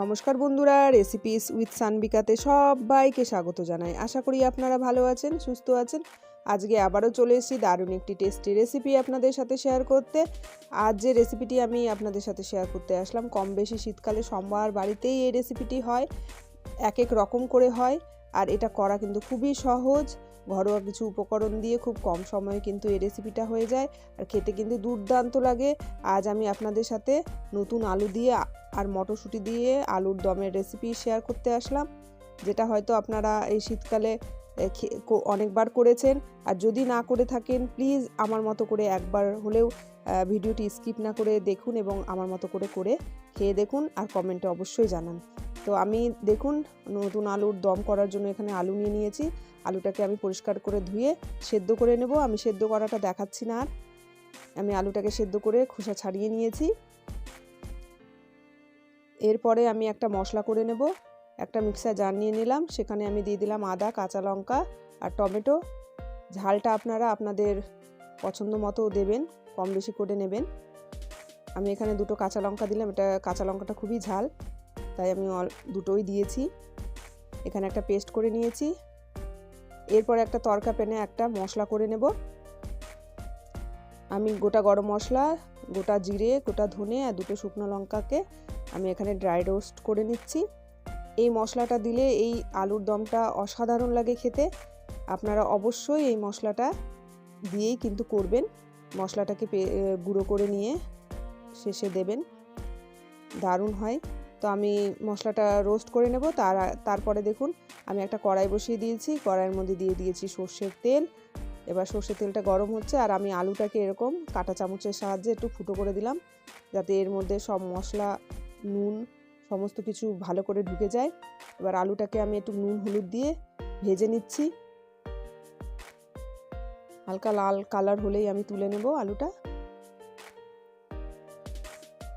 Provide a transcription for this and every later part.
নমস্কার বন্ধুরা recipes with সানবিকাতে সবাইকে স্বাগত জানাই। আশা করি আপনারা ভালো আছেন, সুস্থ আছেন। আজকে আবারও চলে এসেছি দারুণ একটি টেস্টি রেসিপি আপনাদের সাথে শেয়ার করতে। আজ যে রেসিপিটি আমি আপনাদের সাথে শেয়ার করতে আসলাম, কম বেশি শীতকালে সোমবার বাড়িতেই এই রেসিপিটি হয়। এক এক রকম করে হয়, আর এটা করা কিন্তু খুবই সহজ। ঘরোয়া কিছু উপকরণ দিয়ে খুব কম সময়ে কিন্তু এই রেসিপিটা হয়ে যায়। আর খেতে কিন্তু দুর্দান্ত লাগে। আজ আমি আপনাদের সাথে নতুন আলু দিয়ে আর মটরশুঁটি দিয়ে আলুর দমের রেসিপি শেয়ার করতে আসলাম। যেটা হয়তো আপনারা এই শীতকালে অনেকবার করেছেন। আর যদি না করে থাকেন প্লিজ আমার মতো করে একবার হলেও ভিডিওটি স্কিপ না করে দেখুন এবং আমার মতো করে করে খেয়ে দেখুন আর কমেন্টে অবশ্যই জানান। তো আমি দেখুন, নতুন আলুর দম করার জন্য এখানে আলু নিয়ে নিয়েছি। আলুটাকে আমি পরিষ্কার করে ধুয়ে সেদ্ধ করে নেব। আমি সেদ্ধ করাটা দেখাচ্ছি না আর। আমি আলুটাকে সেদ্ধ করে খোসা ছাড়িয়ে নিয়েছি। এরপরে আমি একটা মশলা করে নেব। একটা মিক্সার জার নিয়ে নিলাম, সেখানে আমি দিয়ে দিলাম আদা, কাঁচা লঙ্কা আর টমেটো। ঝালটা আপনারা আপনাদের পছন্দ মতো দেবেন, কম বেশি করে নেবেন। আমি এখানে দুটো কাঁচা লঙ্কা দিলাম, এটা কাঁচা লঙ্কাটা খুবই ঝাল, তাই আমি দুটোই দিয়েছি। এখানে একটা পেস্ট করে নিয়েছি। এরপরে একটা তরকা প্যানে একটা মশলা করে নেব। আমি গোটা গরম মশলা, গোটা জিরে, গোটা ধনে আর দুটো শুকনো লঙ্কাকে আমি এখানে ড্রাই রোস্ট করে নিচ্ছি। এই মশলাটা দিলে এই আলুর দমটা অসাধারণ লাগে খেতে। আপনারা অবশ্যই এই মশলাটা দিয়েই কিন্তু করবেন। মশলাটাকে গুঁড়ো করে নিয়ে শেষে দেবেন। দারুণ হয়। তো আমি মশলাটা রোস্ট করে নেব। তার তারপরে দেখুন, আমি একটা কড়াই বসিয়ে দিয়েছি। কড়াইয়ের মধ্যে দিয়ে দিয়েছি সর্ষের তেল। এবার সর্ষের তেলটা গরম হচ্ছে আর আমি আলুটাকে এরকম কাটা চামচের সাহায্যে একটু ফুটো করে দিলাম। যাতে এর মধ্যে সব মশলা, নুন সমস্ত কিছু ভালো করে ঢুকে যায়। এবার আলুটাকে আমি একটু নুন, হলুদ দিয়ে ভেজে নিচ্ছি। হালকা লাল কালার হলেই আমি তুলে নেব আলুটা।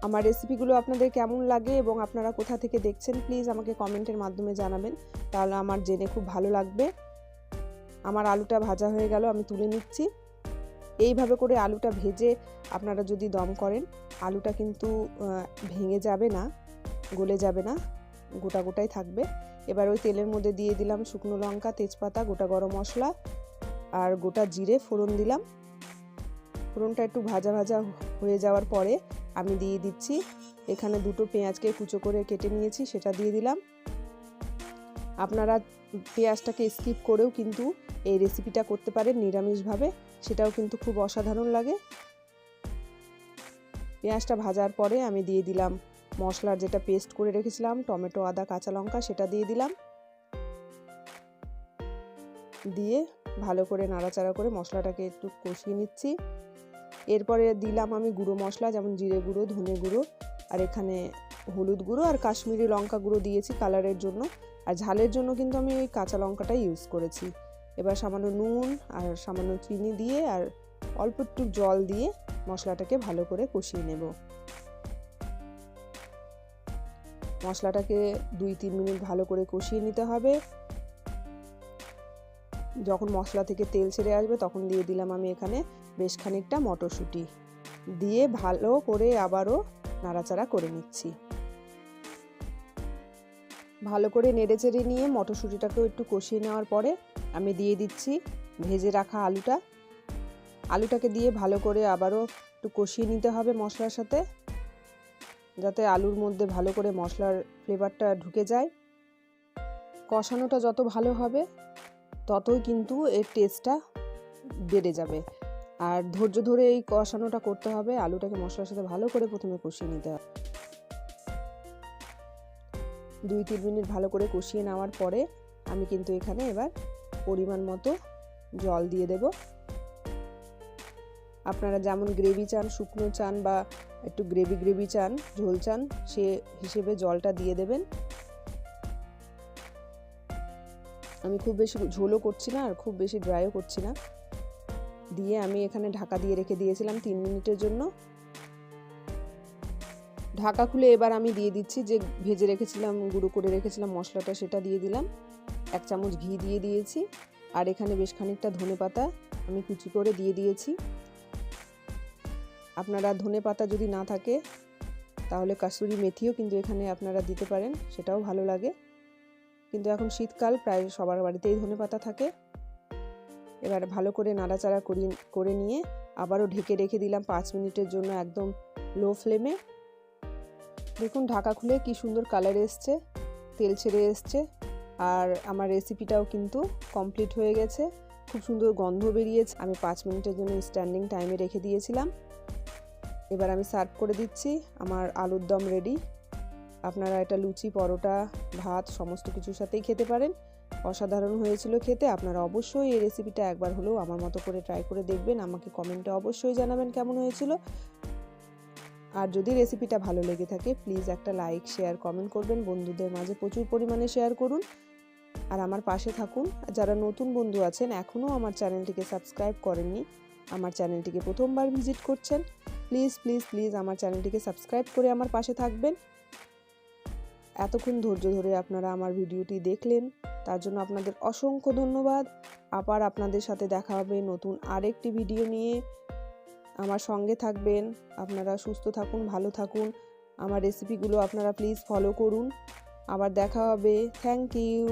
আমার রেসিপিগুলো আপনাদের কেমন লাগে এবং আপনারা কোথা থেকে দেখছেন, প্লিজ আমাকে কমেন্টের মাধ্যমে জানাবেন। তাহলে আমার জেনে খুব ভালো লাগবে। আমার আলুটা ভাজা হয়ে গেল, আমি তুলে নিচ্ছি। এইভাবে করে আলুটা ভেজে আপনারা যদি দম করেন, আলুটা কিন্তু ভেঙে যাবে না। গলে যাবে না, গোটা গোটাই থাকবে। এবার ওই তেলের মধ্যে দিয়ে দিলাম শুকনো লঙ্কা, তেজপাতা, গোটা গরম মশলা আর গোটা জিরে ফোড়ন দিলাম। ফোড়নটা একটু ভাজা ভাজা হয়ে যাওয়ার পরে আমি দিয়ে দিচ্ছি। এখানে দুটো পেঁয়াজকে কুচো করে কেটে নিয়েছি, সেটা দিয়ে দিলাম। আপনারা পেঁয়াজটাকে স্কিপ করেও কিন্তু এই রেসিপিটা করতে পারেন নিরামিষভাবে, সেটাও কিন্তু খুব অসাধারণ লাগে। পেঁয়াজটা ভাজার পরে আমি দিয়ে দিলাম মশলার যেটা পেস্ট করে রেখেছিলাম, টমেটো, আদা, কাঁচা লঙ্কা, সেটা দিয়ে দিলাম। দিয়ে ভালো করে নাড়াচাড়া করে মশলাটাকে একটু কষিয়ে নিচ্ছি। এরপরে দিলাম আমি গুঁড়ো মশলা, যেমন জিরে গুঁড়ো, ধনে গুঁড়ো, আর এখানে হলুদ গুঁড়ো আর কাশ্মীরি লঙ্কা গুঁড়ো দিয়েছি কালারের জন্য। আর ঝালের জন্য কিন্তু আমি ওই কাঁচা লঙ্কাটাই ইউজ করেছি। এবার সামান্য নুন আর সামান্য চিনি দিয়ে আর অল্প একটু জল দিয়ে মশলাটাকে ভালো করে কষিয়ে নেব। মশলাটাকে দুই তিন মিনিট ভালো করে কষিয়ে নিতে হবে। যখন মশলা থেকে তেল ছেড়ে আসবে তখন দিয়ে দিলাম আমি এখানে বেশ খানিকটা মটরশুঁটি। দিয়ে ভালো করে আবারও নাড়াচাড়া করে নিচ্ছি। ভালো করে নেড়ে চেড়ে নিয়ে মটরশুঁটিটাকেও একটু কষিয়ে নেওয়ার পরে আমি দিয়ে দিচ্ছি ভেজে রাখা আলুটা। আলুটাকে দিয়ে ভালো করে আবারও একটু কষিয়ে নিতে হবে মশলার সাথে। যাতে আলুর মধ্যে ভালো করে মশলার ফ্লেভারটা ঢুকে যায়। কষানোটা যত ভালো হবে, ততই কিন্তু এর টেস্টটা বেড়ে যাবে। আর ধৈর্য ধরে এই কষানোটা করতে হবে, আলুটাকে মশলার সাথে ভালো করে প্রথমে কষিয়ে নিতে হবে। দুই তিন মিনিট ভালো করে কষিয়ে নেওয়ার পরে আমি কিন্তু এখানে এবার পরিমাণ মতো জল দিয়ে দেব। আপনারা যেমন গ্রেভি চান, শুকনো চান বা একটু গ্রেভি গ্রেভি চান, ঝোল চান, সে হিসেবে জলটা দিয়ে দেবেন। আমি খুব বেশি ঝোলও করছি না আর খুব বেশি ড্রাইও করছি না। দিয়ে আমি এখানে ঢাকা দিয়ে রেখে দিয়েছিলাম তিন মিনিটের জন্য। ঢাকা খুলে এবার আমি দিয়ে দিচ্ছি যে ভেজে রেখেছিলাম, গুঁড়ো করে রেখেছিলাম মশলাটা, সেটা দিয়ে দিলাম। এক চামচ ঘি দিয়ে দিয়েছি। আর এখানে বেশ খানিকটা ধনে পাতা আমি কুচি করে দিয়ে দিয়েছি। আপনারা ধনে পাতা যদি না থাকে, তাহলে কাসুরি মেথিও কিন্তু এখানে আপনারা দিতে পারেন, সেটাও ভালো লাগে। কিন্তু এখন শীতকাল, প্রায় সবার বাড়িতেই ধনে পাতা থাকে। এবার ভালো করে নাড়াচাড়া করি, করে নিয়ে আবারও ঢেকে রেখে দিলাম পাঁচ মিনিটের জন্য একদম লো ফ্লেমে। দেখুন, ঢাকা খুলে কি সুন্দর কালার এসছে, তেল ছেড়ে এসছে, আর আমার রেসিপিটাও কিন্তু কমপ্লিট হয়ে গেছে। খুব সুন্দর গন্ধ বেরিয়েছে। আমি পাঁচ মিনিটের জন্য স্ট্যান্ডিং টাইমে রেখে দিয়েছিলাম। এবার আমি সার্ভ করে দিচ্ছি। আমার আলুর দম রেডি আপনারা এটা লুচি, পরোটা, ভাত সমস্ত কিছুর সাথেই খেতে পারেন। অসাধারণ হয়েছিল খেতে। আপনারা অবশ্যই এই রেসিপিটা একবার হলেও আমার মতো করে ট্রাই করে দেখবেন। আমাকে কমেন্টে অবশ্যই জানাবেন কেমন হয়েছিল। আর যদি রেসিপিটা ভালো লেগে থাকে প্লিজ একটা লাইক শেয়ার কমেন্ট করবেন। বন্ধুদের মাঝে প্রচুর পরিমাণে শেয়ার করুন। আর আমার পাশে থাকুন। যারা নতুন বন্ধু আছেন, এখনও আমার চ্যানেলটিকে সাবস্ক্রাইব করেননি, আমার চ্যানেলটিকে প্রথমবার ভিজিট করছেন প্লিজ প্লিজ প্লিজ আমার চ্যানেলটিকে সাবস্ক্রাইব করে আমার পাশে থাকবেন। এতক্ষণ ধৈর্য ধরে আপনারা আমার ভিডিওটি দেখলেন। তার জন্য আপনাদের অসংখ্য ধন্যবাদ। আবার আপনাদের সাথে দেখা হবে নতুন আরেকটি ভিডিও নিয়ে। আমার সঙ্গে থাকবেন। আপনারা সুস্থ থাকুন, ভালো থাকুন। আমার রেসিপিগুলো আপনারা প্লিজ ফলো করুন। আবার দেখা হবে। Thank you